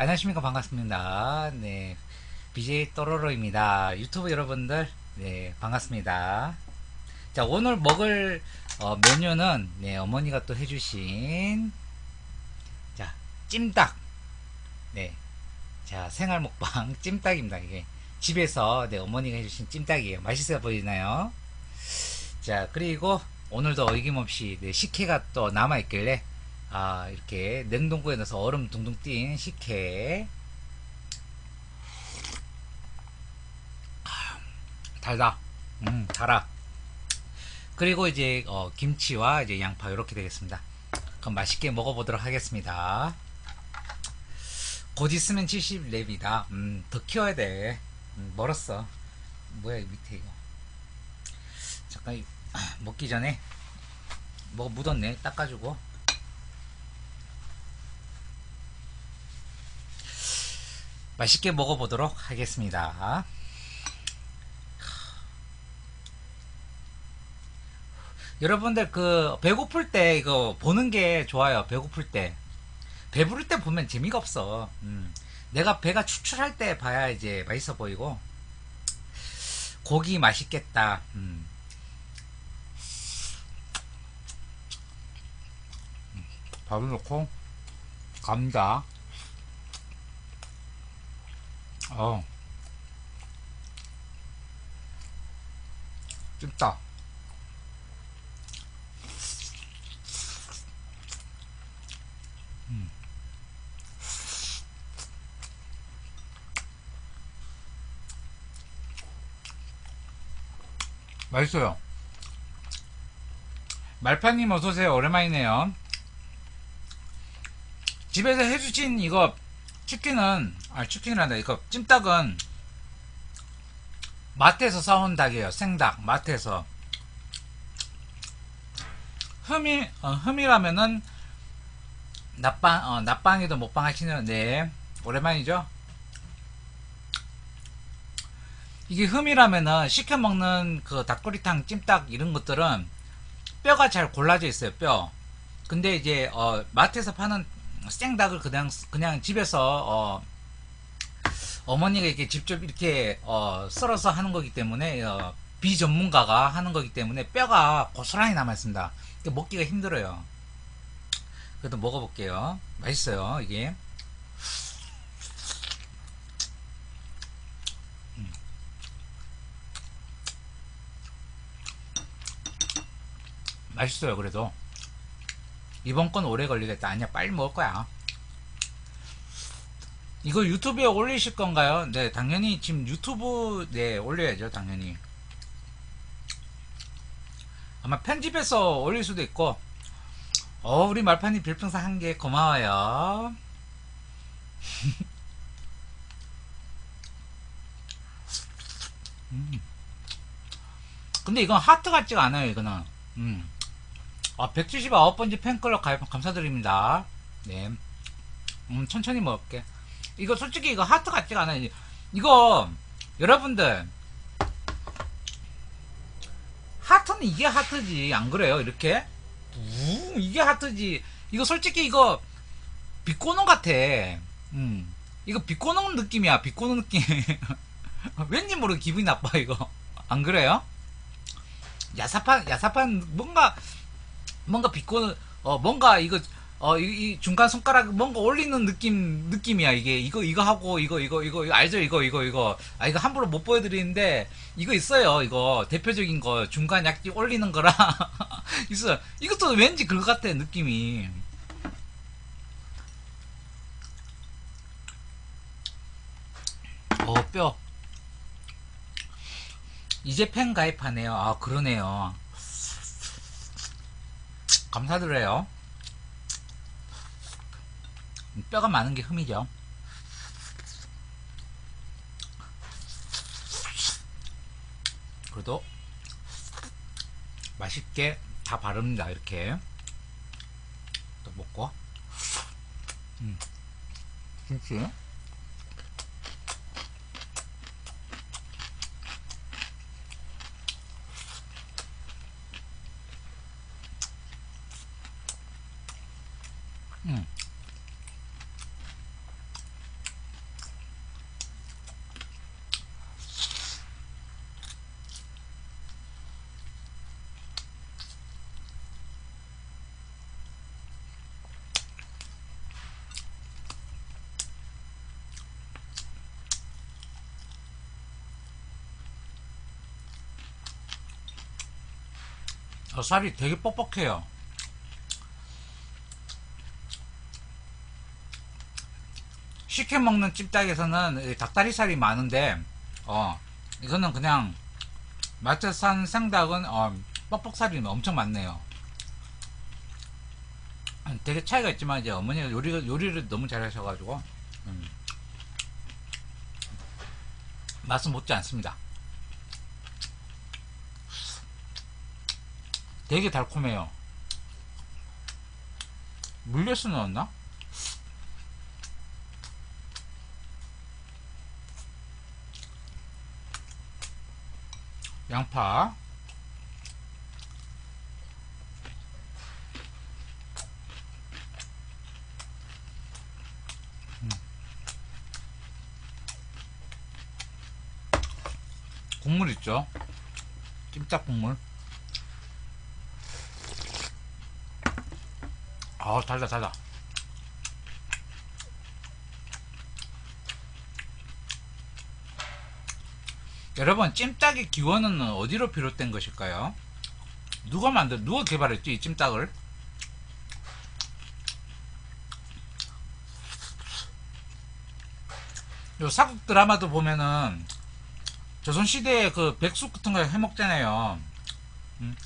안녕하십니까 반갑습니다. 네, BJ 또로로입니다. 유튜브 여러분들 네 반갑습니다. 자 오늘 먹을 어, 메뉴는 네 어머니가 또 해주신 자 찜닭 네자 생활 먹방 찜닭입니다 이게 집에서 네 어머니가 해주신 찜닭이에요. 맛있어 보이나요? 자 그리고 오늘도 어김없이 네, 식혜가 또 남아있길래 아 이렇게 냉동고에 넣어서 얼음 둥둥 띈 식혜. 아, 달다. 음 달아. 그리고 이제 어, 김치와 이제 양파 이렇게 되겠습니다. 그럼 맛있게 먹어보도록 하겠습니다. 곧 있으면 70렙이다. 음, 더 키워야 돼. 음, 멀었어. 뭐야 이 밑에 이거. 잠깐 이- 먹기 전에 뭐가 묻었네. 닦아주고 맛있게 먹어보도록 하겠습니다. 여러분들 그 배고플 때 이거 보는 게 좋아요. 배고플 때 배부를 때 보면 재미가 없어. 음. 내가 배가 추출할 때 봐야 이제 맛있어 보이고 고기 맛있겠다. 음. 밥을 넣고 감자 어. 찐다. 음. 맛있어요. 말파님 어서오세요. 오랜만이네요. 집에서 해주신 이거 치킨은 아 치킨이란다. 이거 찜닭은 마트에서 사온 닭이에요. 생닭 마트에서. 흠이 어, 흠이라면은 낮방 어, 낮방에도 먹방 하시는 네. 오랜만이죠? 이게 흠이라면은 시켜 먹는 그 닭도리탕 찜닭 이런 것들은 뼈가 잘 골라져 있어요 뼈. 근데 이제 어, 마트에서 파는 생닭을 그냥 그냥 집에서 어, 어머니가 이렇게 직접 이렇게 어, 썰어서 하는 거기 때문에 어, 비전문가가 하는 거기 때문에 뼈가 고스란히 남아 있습니다. 먹기가 힘들어요. 그래도 먹어볼게요. 맛있어요 이게. 음. 맛있어요 그래도. 이번 건 오래 걸리겠다. 아니야, 빨리 먹을 거야. 이거 유튜브에 올리실 건가요? 네, 당연히 지금 유튜브, 네, 올려야죠, 당연히. 아마 편집해서 올릴 수도 있고, 어, 우리 말판이 별풍선 한 개 고마워요. 음. 근데 이건 하트 같지가 않아요, 이거는. 음. 아, 179번째 팬클럽 가입 감사드립니다. 네. 음, 천천히 먹을게. 이거 솔직히 이거 하트 같지가 않아요. 이거, 여러분들, 하트는 이게 하트지. 안 그래요? 이렇게? 우, 이게 하트지. 이거 솔직히 이거, 비꼬농 같아. 음. 이거 비꼬농 느낌이야. 비꼬농 느낌. 왠지 모르게 기분이 나빠, 이거. 안 그래요? 야사판, 야사판, 뭔가, 뭔가 비꼬는 어 뭔가 이거 어이 중간 손가락 뭔가 올리는 느낌 느낌이야 이게. 이거 이거 하고 이거 이거 이거, 알죠? 이거 이거 이거. 아 이거 함부로 못 보여드리는데 이거 있어요 이거. 대표적인 거 중간 약지 올리는 거랑 있어 요. 이것도 왠지 그거 같아 느낌이. 어뼈. 이제 팬 가입하네요. 아 그러네요 감사드려요. 뼈가 많은 게 흠이죠. 그래도 맛있게 다 바릅니다. 이렇게 또 먹고 음. 김치 저 살이 되게 뻑뻑해요. 쉽게 먹는 찜닭에서는 이 닭다리살이 많은데, 어, 이거는 그냥 마트에서 산 생닭은 어, 뻑뻑살이 엄청 많네요. 되게 차이가 있지만 이제 어머니가 요리를 요리를 너무 잘하셔가지고 음, 맛은 못지 않습니다. 되게 달콤해요. 물엿을 넣었나? 양파 음. 국물 있죠 찜닭 국물 아 달다 달다 여러분 찜닭의 기원은 어디로 비롯된 것일까요? 누가 만들 누가 개발했지 이 찜닭을? 요 사극 드라마도 보면은 조선 시대에 그 백숙 같은 거 해먹잖아요. 음.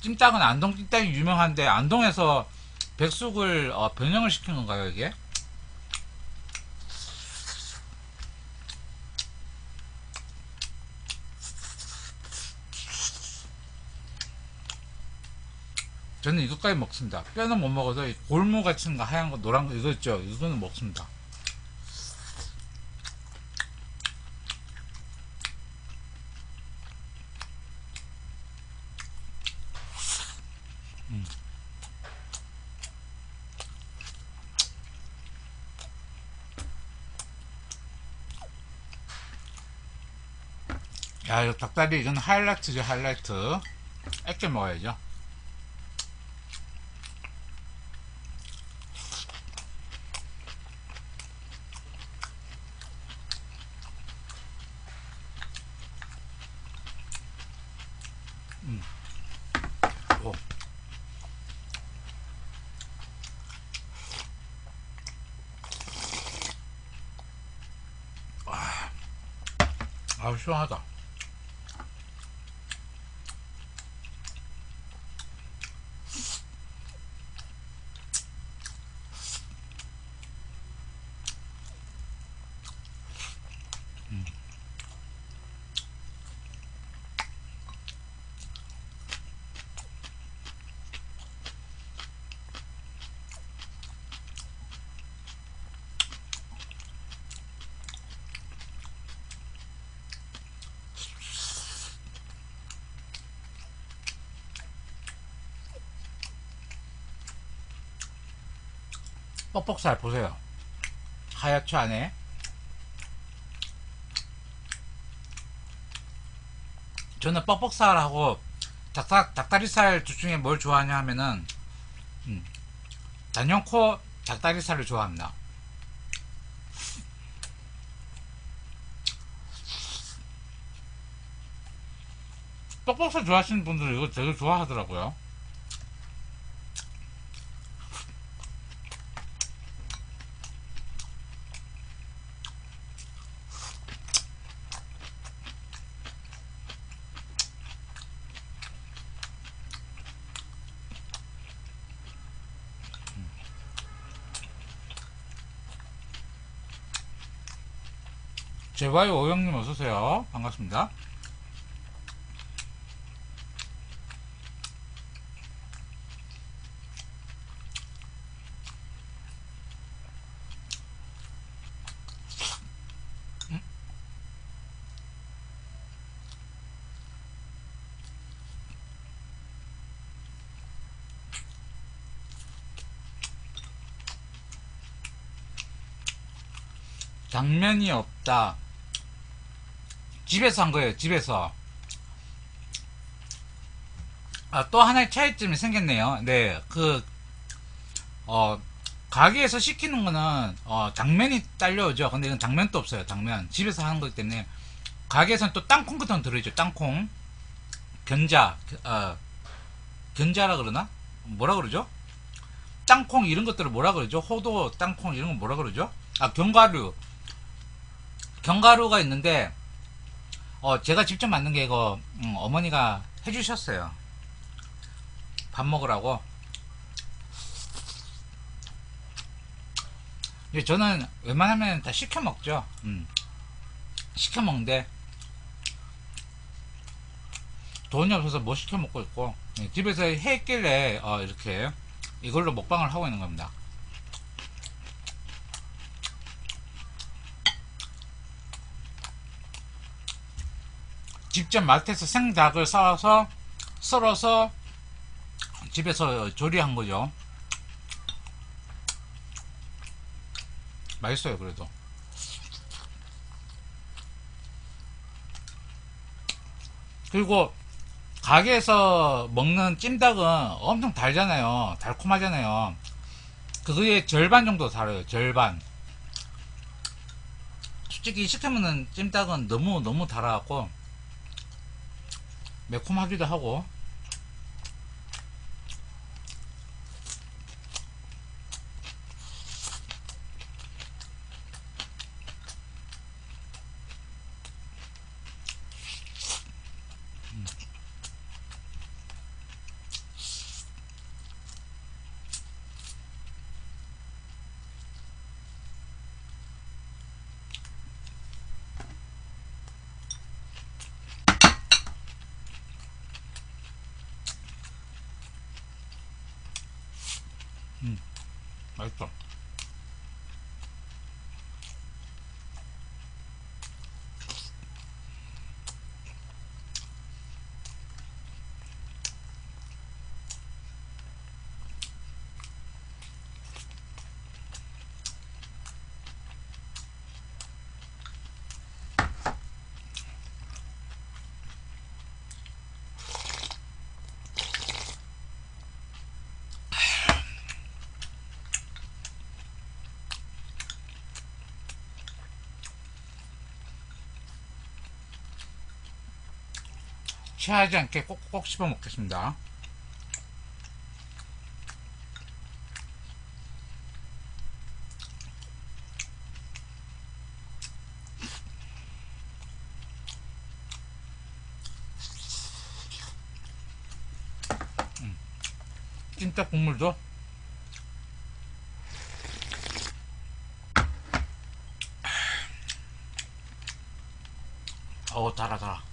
찜닭은 안동 찜닭이 유명한데 안동에서 백숙을 어, 변형을 시킨 건가요 이게? 저는 이것까지 먹습니다. 뼈는 못 먹어도 이 골무 같은 거 하얀 거 노란 거 이거 있죠? 이거는 먹습니다. 야, 이거 닭다리 이건 하이라이트죠, 하이라이트. 액게 먹어야죠. 오. 아, 아 시원하다. 뻑뻑살 보세요. 하얗죠 안에. 저는 뻑뻑살하고 닭다, 닭다리살 둘 중에 뭘 좋아하냐 하면은 음, 단연코 닭다리살을 좋아합니다. 뻑뻑살 좋아하시는 분들은 이거 되게 좋아하더라고요. 제바이 오영님 어서오세요. 반갑습니다. 음? 당면이 없다. 집에서 한 거예요, 집에서. 아, 또 하나의 차이점이 생겼네요. 네, 그, 어, 가게에서 시키는 거는, 어, 당면이 딸려오죠. 근데 이건 당면도 없어요, 당면. 집에서 하는 거기 때문에. 가게에서는 또 땅콩 같은 거 들어있죠, 땅콩. 견자, 어, 견자라 그러나? 뭐라 그러죠? 땅콩 이런 것들을 뭐라 그러죠? 호도, 땅콩 이런 거 뭐라 그러죠? 아, 견과류. 견과류가 있는데, 어, 제가 직접 만든 게 이거, 음, 어머니가 해주셨어요. 밥 먹으라고. 저는 웬만하면 다 시켜 먹죠. 음. 시켜 먹는데, 돈이 없어서 못 시켜 먹고 있고, 네, 집에서 했길래, 어, 이렇게, 이걸로 먹방을 하고 있는 겁니다. 직접 마트에서 생닭을 사와서 썰어서 집에서 조리한 거죠. 맛있어요, 그래도. 그리고 가게에서 먹는 찜닭은 엄청 달잖아요. 달콤하잖아요. 그거의 절반 정도 달아요. 절반. 솔직히 시켜먹는 찜닭은 너무 너무 달아갖고 매콤하기도 하고 맛 취하지 않게 꼭꼭 씹어 먹겠습니다. 음. 찜닭 국물도 어우 달아 달아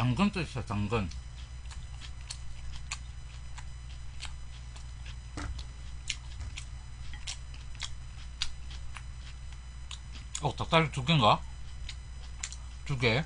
당근도 있어 당근 어 닭다리 두 개인가? 두개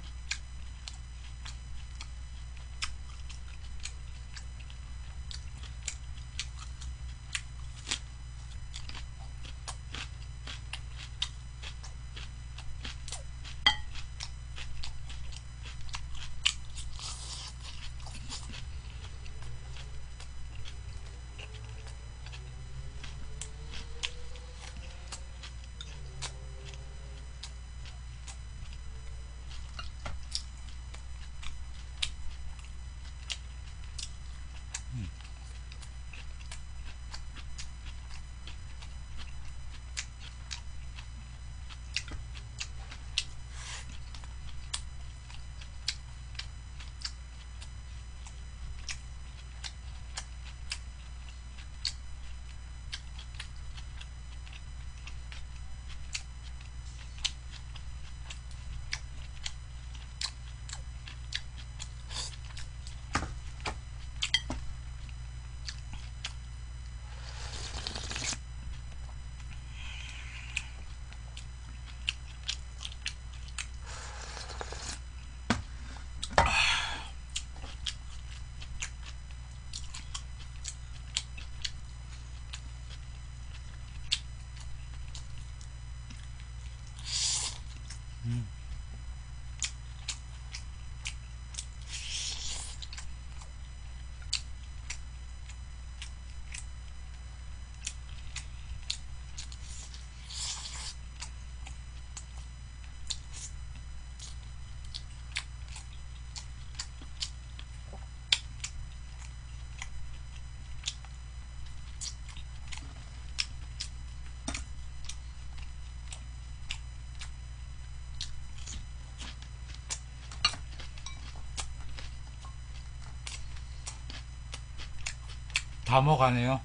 다 먹어가네요.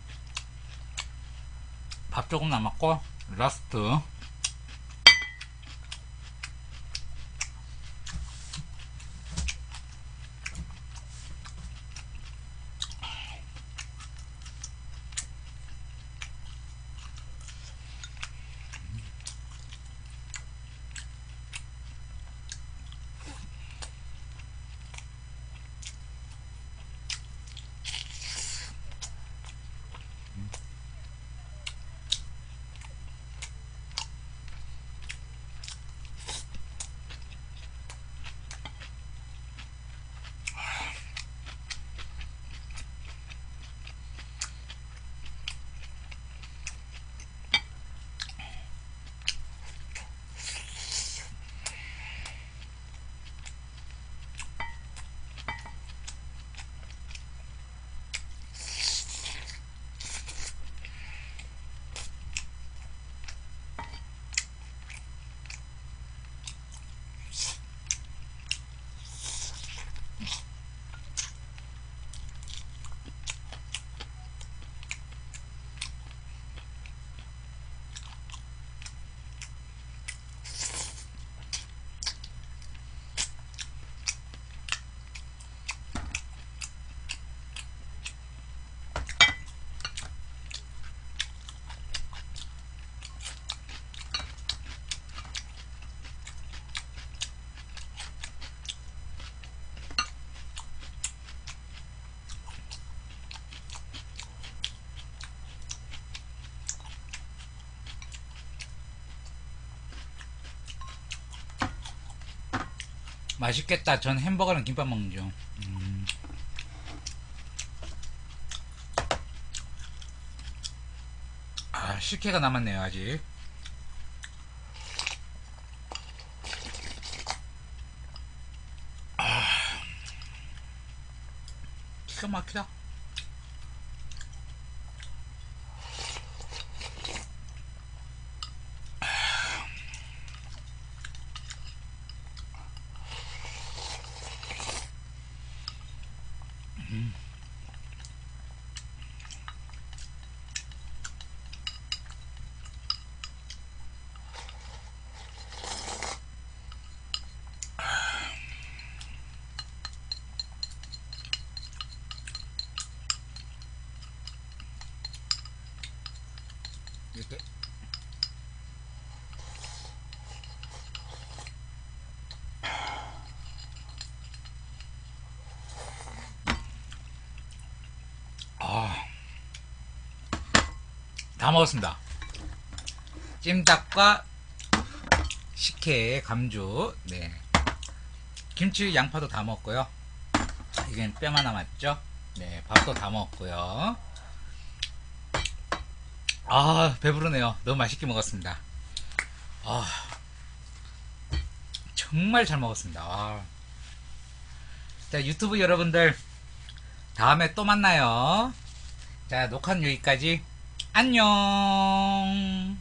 밥 조금 남았고, 라스트. 맛있겠다. 전 햄버거랑 김밥 먹는 중. 음. 아, 식혜가 남았네요, 아직. 아, 기가 막히다. 다 먹었습니다. 찜닭과 식혜, 감주, 네. 김치, 양파도 다 먹었고요. 이건 뼈 하나 남았죠? 네, 밥도 다 먹었고요. 아, 배부르네요. 너무 맛있게 먹었습니다. 아, 정말 잘 먹었습니다. 아. 자, 유튜브 여러분들, 다음에 또 만나요. 자, 녹화는 여기까지. 안녕!